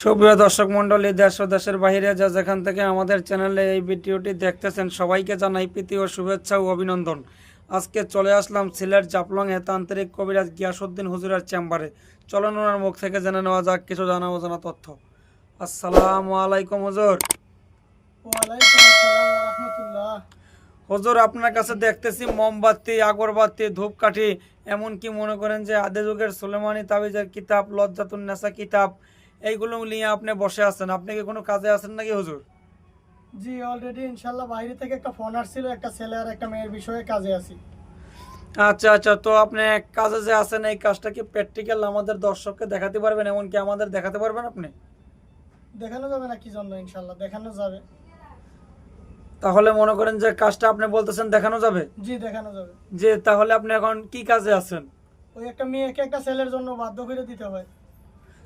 সুপ্রিয় দর্শক মণ্ডলী দেশ ও দেশের বাইরে যা যেখান থেকে আমাদের চ্যানেলে এই ভিডিওটি দেখতেছেন সবাইকে জানাই প্রীতি ও শুভেচ্ছা ও অভিনন্দন। আজকে চলে আসলাম সিলেট জাপলং এ তান্ত্রিক কবিরাজ গিয়াসুদ্দিন হুজুরের চেম্বারে। চলন ওনার মুখ থেকে জেনে নেওয়া যাক কিছু জানা অজানা তথ্য। আসসালামু আলাইকুম হুজুর। হুজুর আপনার কাছে দেখতেছি মোমবাতি আগরবাতি ধূপকাঠি এমনকি মনে করেন যে আদি যুগের সুলেমানি তাবিজের কিতাব লজ্জাতুন নেসা কিতাব এইগুলো নিয়ে আপনি বসে আছেন। আপনি কি কোনো কাজে আছেন নাকি হুজুর? জি অলরেডি ইনশাল্লাহ বাইরে থেকে একটা ফোন আসছিল একটা ছেলে আর একটা মেয়ের বিষয়ে কাজে আছি। আচ্ছা আচ্ছা তো আপনি কাজে যে আছেন এই কাজটা কি প্র্যাকটিক্যাল আমাদের দর্শককে দেখাতে পারবেন এমনকি আমাদের দেখাতে পারবেন আপনি? দেখানো যাবে না কি জন্য ইনশাল্লাহ দেখানো যাবে। তাহলে মনে করেন যে কাজটা আপনি বলতেছেন দেখানো যাবে? জি দেখানো যাবে। যে তাহলে আপনি এখন কি কাজে আছেন? ওই একটা মেয়েকে একটা ছেলের জন্য বাধ্য করে দিতে হয়।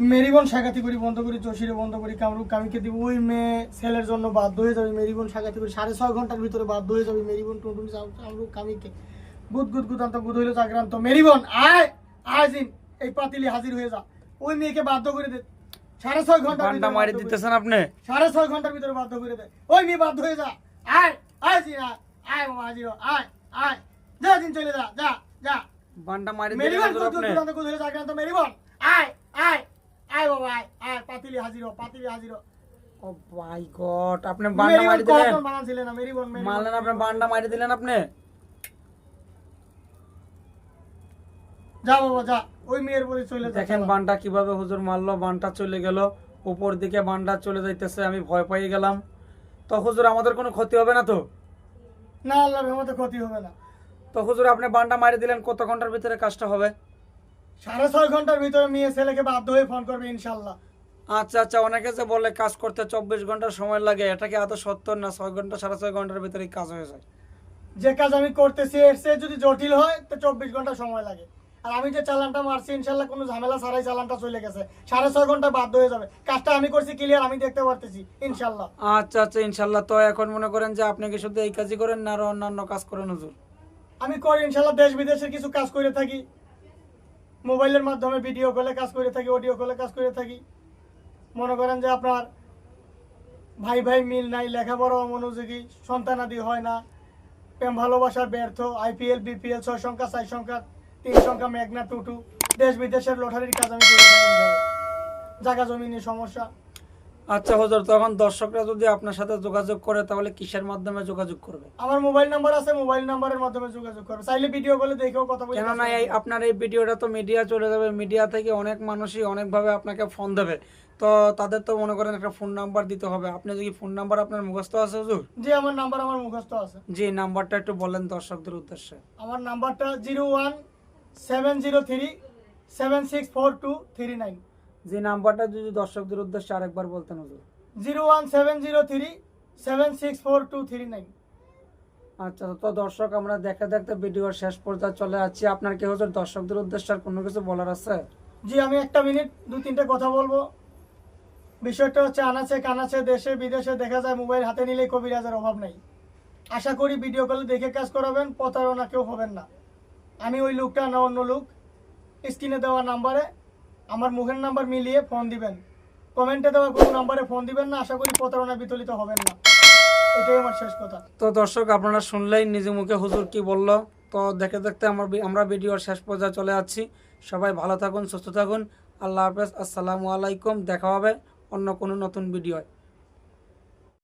মেরিবন সাগাতি করি বন্ধ করি চৌশিরে বন্ধ করি কামরুক কামিকে দিব। ওই মেয়ে ছেলের জন্য বাধ্য হয়ে যাবে মেরিবন সাগাতি করি। সাড়ে ছয় ঘণ্টার ভিতরে বাধ্য হয়ে যাবে মেরিবন টুনটুনি কামরুক কামিকে। গুদ গুদ গুদান্ত গুদ হইল জাগ্রান্ত। মেরিবন আয় আয় জিন এই পাতিলি হাজির হয়ে যা। ওই মেয়েকে বাধ্য করে দে। সাড়ে ছয় বান্ডা ভিতরে মারি। দিতেছেন আপনি? সাড়ে ছয় ঘণ্টার ভিতরে বাধ্য করে দে। ওই মেয়ে বাধ্য হয়ে যা। আয় আয় জিন আয়। আয় বাবা হাজির আয় আয়। যা জিন চলে যা যা যা। বান্ডা মারি মেরিবন গুদ গুদ গুদান্ত গুদ হইল জাগ্রান্ত। মেরিবন আয় আয়। আয় বাবা আয় আয় পাতিলি হাজির পাতিলি হাজির ও মাই গড আপনি বান্ডা মারি দিলেন। কখন না মেরিবন মেরিবন মারলেন আপনি বান্ডা মারি দিলেন আপনি? যা বাবা যা ওই মেয়ের বলে চলে দেখেন বানটা কীভাবে হুজুর মারলো বানটা চলে গেল উপর দিকে বানটা চলে যাইতেছে আমি ভয় পেয়ে গেলাম। তো হুজুর আমাদের কোনো ক্ষতি হবে না তো? না আল্লাহর রহমতে ক্ষতি হবে না। তো হুজুর আপনি বানটা মারি দিলেন কত ঘণ্টার ভিতরে কাজটা হবে? সাড়ে ছয় ঘণ্টার ভিতরে মেয়ে ছেলেকে বাধ্য হয়ে ফোন করবে ইনশাল্লাহ। আচ্ছা আচ্ছা অনেকে যে বলে কাজ করতে চব্বিশ ঘণ্টা সময় লাগে এটা কি এত সত্তর না ছয় ঘণ্টা সাড়ে ছয় ঘণ্টার ভিতরে কাজ হয়ে যায়? যে কাজ আমি করতেছি এর চেয়ে যদি জটিল হয় তো চব্বিশ ঘণ্টা সময় লাগে। আর আমি যে চালানটা মারছি ইনশাল্লাহ কোনো ঝামেলা ছাড়াই চালানটা চলে গেছে। সাড়ে ছয় ঘণ্টা বাধ্য হয়ে যাবে। কাজটা আমি করছি ক্লিয়ার আমি দেখতে পারতেছি ইনশাল্লাহ। আচ্ছা আচ্ছা ইনশাল্লাহ। তো এখন মনে করেন যে আপনি কি শুধু এই কাজই করেন না আরও অন্যান্য কাজ করেন হুজুর? আমি করি ইনশাল্লাহ দেশ বিদেশের কিছু কাজ করে থাকি। মোবাইলের মাধ্যমে ভিডিও কলে কাজ করে থাকি, অডিও কলে কাজ করে থাকি। মনে করেন যে আপনার ভাই ভাই মিল নাই, লেখাপড়া মনোযোগী সন্তানাদি হয় না, প্রেম, ভালোবাসা ব্যর্থ আইপিএল বিপিএল ছয় সংখ্যা, চার সংখ্যা, তিন সংখ্যা, মেঘনা, টুটু, দেশ বিদেশের লটারির কাজ আমি করে থাকি। জায়গা জমি নিয়ে সমস্যা। আচ্ছা হুজুর তখন দর্শকরা যদি আপনার সাথে যোগাযোগ করে তাহলে কিসের মাধ্যমে যোগাযোগ করবে? আমার মোবাইল নাম্বার আছে মোবাইল নাম্বারের মাধ্যমে যোগাযোগ করবে। চাইলে ভিডিও কলে দেখেও কথা বলতে কেননা এই আপনার এই ভিডিওটা তো মিডিয়া চলে যাবে। মিডিয়া থেকে অনেক মানুষই অনেকভাবে আপনাকে ফোন দেবে। তো তাদের তো মনে করেন একটা ফোন নাম্বার দিতে হবে। আপনি যদি ফোন নাম্বার আপনার মুখস্থ আছে হুজুর? জি আমার নাম্বার আমার মুখস্থ আছে। জি নাম্বারটা একটু বলেন দর্শকদের উদ্দেশ্যে। আমার নাম্বারটা zero one seven zero three seven six four two three nine যে নাম্বারটা যদি দর্শকদের উদ্দেশ্যে আরেকবার বলতেন হুজুর। Zero one seven zero three seven six four two three nine. আচ্ছা তো দর্শক আমরা দেখতে দেখতে ভিডিওর শেষ পর্যায়ে চলে যাচ্ছি আপনার কি হুজুর দর্শকদের উদ্দেশ্যে আর কোনো কিছু বলার আছে? জি আমি একটা মিনিট দু তিনটে কথা বলব। বিষয়টা হচ্ছে আনাচে কানাচে দেশে বিদেশে দেখা যায় মোবাইল হাতে নিলেই কবিরাজের অভাব নেই। আশা করি ভিডিও কলে দেখে কাজ করাবেন প্রতারণা কেউ হবেন না। আমি ওই লোকটা না অন্য লোক। স্ক্রিনে দেওয়া নাম্বারে আমার মুখের নাম্বার মিলিয়ে ফোন দিবেন। কমেন্টে দেওয়া কোনো নাম্বারে ফোন দিবেন না, আশা করি প্রতারণা বিতলিত হবেন না। এটাই আমার শেষ কথা। তো দর্শক, আপনারা শুনলেই নিজে মুখে হুজুর কি বলল? তো দেখে দেখতে আমার আমরা ভিডিওর শেষ পর্যায়ে চলে আসছি সবাই ভালো থাকুন, সুস্থ থাকুন। আল্লাহ হাফেজ। আসসালামু আলাইকুম। দেখা হবে অন্য কোনো নতুন ভিডিওয়।